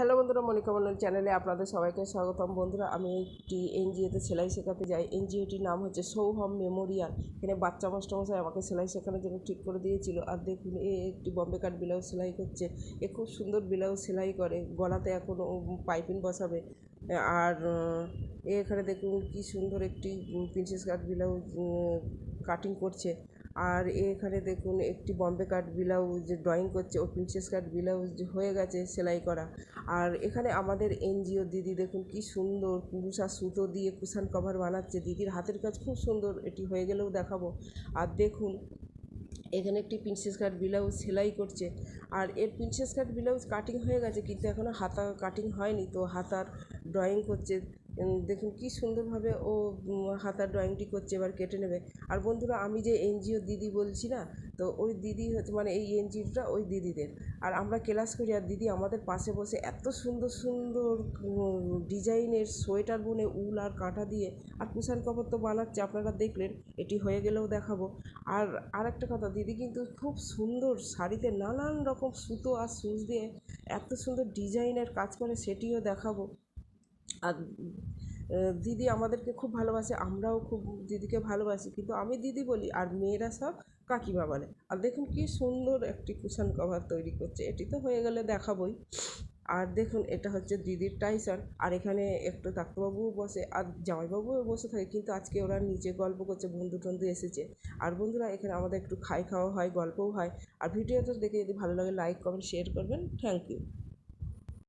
Hello বন্ধুরা, মনিকা মন্ডল চ্যানেলে আপনাদের সবাইকে স্বাগতম। বন্ধুরা, আমি একটি এনজিওতে সেলাই শেখাতে যাই। এনজিওটির নাম হচ্ছে সৌহম মেমোরিয়াল। এখানে বাচ্চা মাস্টারমশাই আমাকে সেলাই শেখানোর জন্য ঠিক করে দিয়েছিল। আর দেখুন, এ একটি বম্বে কাট ব্লাউজ সেলাই করছে। এ খুব সুন্দর ব্লাউজ সেলাই করে। গলাতে এখনও পাইপিং বসাবে। আর এখানে দেখুন কি সুন্দর একটি প্রিন্সেস কাট ব্লাউজ কাটিং করছে। আর এখানে দেখুন একটি বম্বে কাট ব্লাউজ ড্রয়িং করছে, ও প্রিন্সেস কাট ব্লাউজ হয়ে গেছে সেলাই করা। আর এখানে আমাদের এনজিও দিদি দেখুন কি সুন্দর কুরুষা সুতো দিয়ে কুশান কভার বানাচ্ছে। দিদির হাতের কাজ খুব সুন্দর, এটি হয়ে গেলেও দেখাবো। আর দেখুন, এখানে একটি প্রিন্সেস কাট ব্লাউজ সেলাই করছে। আর এর প্রিন্সেস কাট ব্লাউজ কাটিং হয়ে গেছে, কিন্তু এখনও হাতা কাটিং হয়নি, তো হাতার ড্রয়িং করছে। দেখুন কি সুন্দরভাবে ও হাতার ড্রয়িংটি করছে, এবার কেটে নেবে। আর বন্ধুরা, আমি যে এনজিও দিদি বলছি না, তো ওই দিদি হচ্ছে মানে এই এনজিওটা ওই দিদিদের। আর আমরা ক্লাস করি, আর দিদি আমাদের পাশে বসে এত সুন্দর সুন্দর ডিজাইনের সোয়েটার বুনে উল আর কাঁটা দিয়ে, আর কুশান কভার তো বানাচ্ছে, আপনারা দেখলেন, এটি হয়ে গেলেও দেখাবো। আর আরেকটা কথা, দিদি কিন্তু খুব সুন্দর শাড়িতে নানান রকম সুতো আর সুচ দিয়ে এত সুন্দর ডিজাইনের কাজ করে, সেটিও দেখাবো। আর দিদি আমাদেরকে খুব ভালোবাসে, আমরাও খুব দিদিকে ভালোবাসি, কিন্তু আমি দিদি বলি, আর মেয়েরা সব কাকিমা বলে। আর দেখুন কি সুন্দর একটি কুশন কভার তৈরি করছে, এটি তো হয়ে গেলে দেখাবই। আর দেখুন, এটা হচ্ছে দিদির টাইসন, আর এখানে একটু ডাক্তারবাবুও বসে, আর জামাইবাবুও বসে থাকে, কিন্তু আজকে ওরা নিচে গল্প করছে, বন্ধু টন্ধু এসেছে। আর বন্ধুরা, এখানে আমাদের একটু খাই খাওয়া হয়, গল্পও হয়। আর ভিডিওটা দেখে যদি ভালো লাগে, লাইক, কমেন্ট শেয়ার করবেন। Thank you